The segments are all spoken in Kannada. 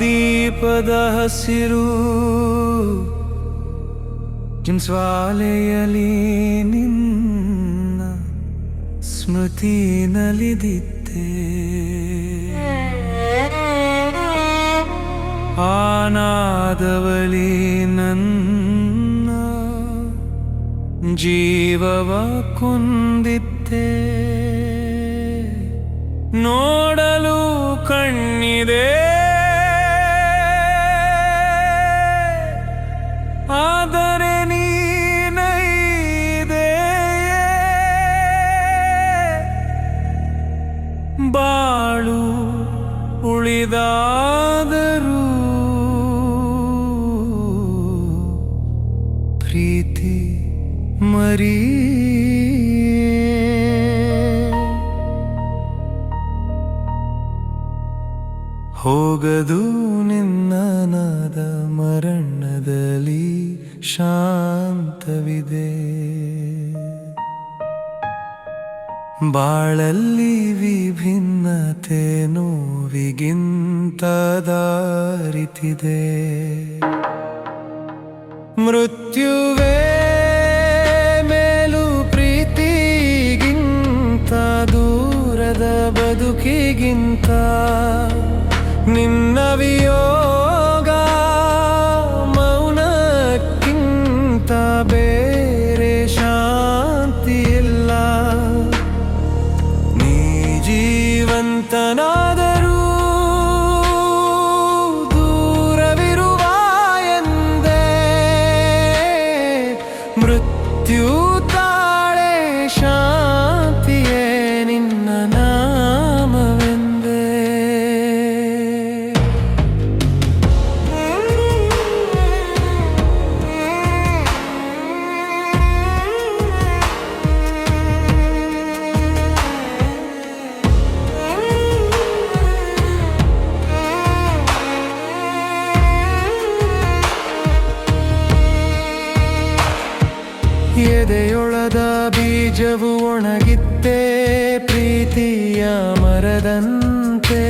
ದೀಪದ ಹಸಿರು ಜಿನ್ಸ್ವಾಲೆಯಲಿ ನಿನ್ನ ಸ್ಮೃತಿ ನಲಿದಿತ್ತೆ ಆನಾದವಳಿ ನನ್ನ ಜೀವವ ಕುಂದಿತ್ತೆ ನೋಡಲು ಕಣ್ಣಿದೆ. ಉಳಿದಾದರೂ ಪ್ರೀತಿ ಮರಿ ಹೋಗದು ನಿನ್ನ ನಾದ ಮರಣದಲ್ಲಿ ಶಾಂತವಿದೆ. ಬಾಳಲ್ಲಿ ವಿಭಿನ್ನತೆ ನೋವಿಗಿಂತ ದಾರಿತಿದೆ ಮೃತ್ಯುವೇ ಮೇಲು ಪ್ರೀತಿಗಿಂತ ದೂರದ ಬದುಕಿಗಿಂತ ನಿನ್ನ ವಿಯೋಗ ಮೌನಕ್ಕಿಂತ ಬೇರೆ ಶಾಂತಿ ಇಲ್ಲ ನೀ ಜೀವಂತನಾದರೂ mrtju ಎದೆಯೊಳದ ಬೀಜವು ಒಣಗಿತ್ತೆ ಪ್ರೀತಿಯ ಮರದಂತೆ.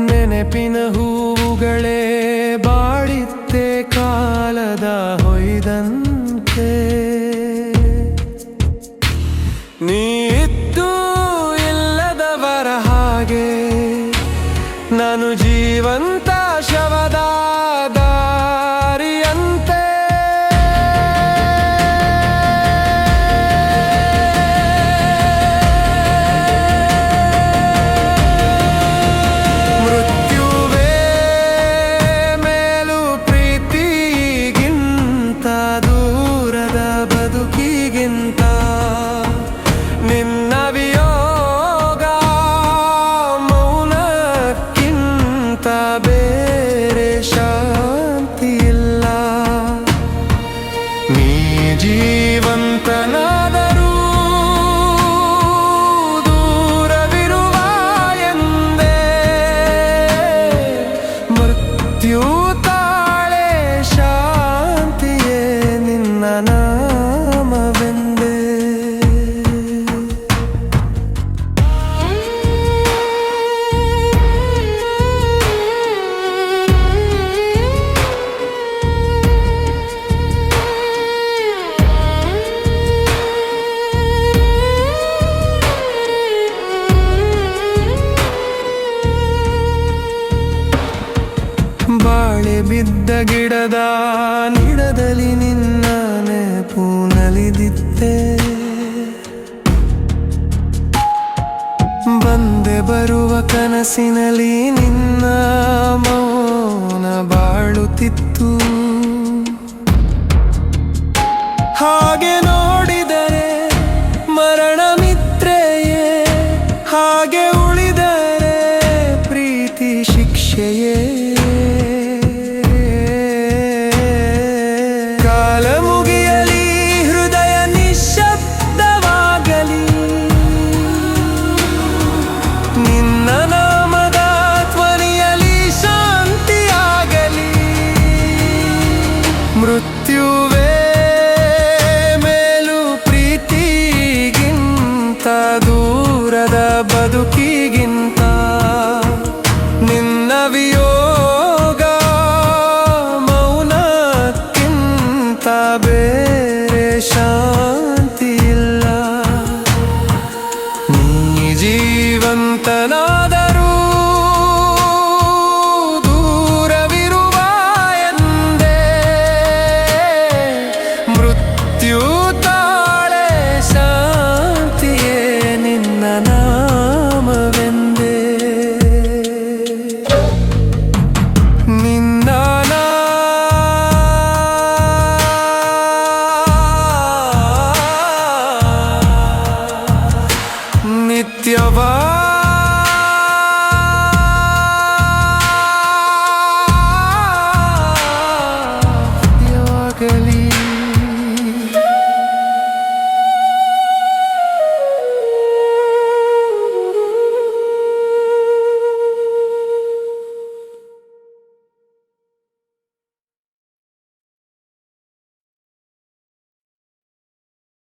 ನೆನಪಿನ ಹೂವುಗಳೇ జీవంతనా ಬಾಳೆ ಬಿದ್ದ ಗಿಡದ ನಿಡದಲ್ಲಿ ನಿನ್ನ ನೆಪು ನಲಿದಿತ್ತೆ. ಬಂದೆ ಬರುವ ಕನಸಿನಲ್ಲಿ ನಿನ್ನ ಮೌನ ಬಾಳುತ್ತಿತ್ತು. do que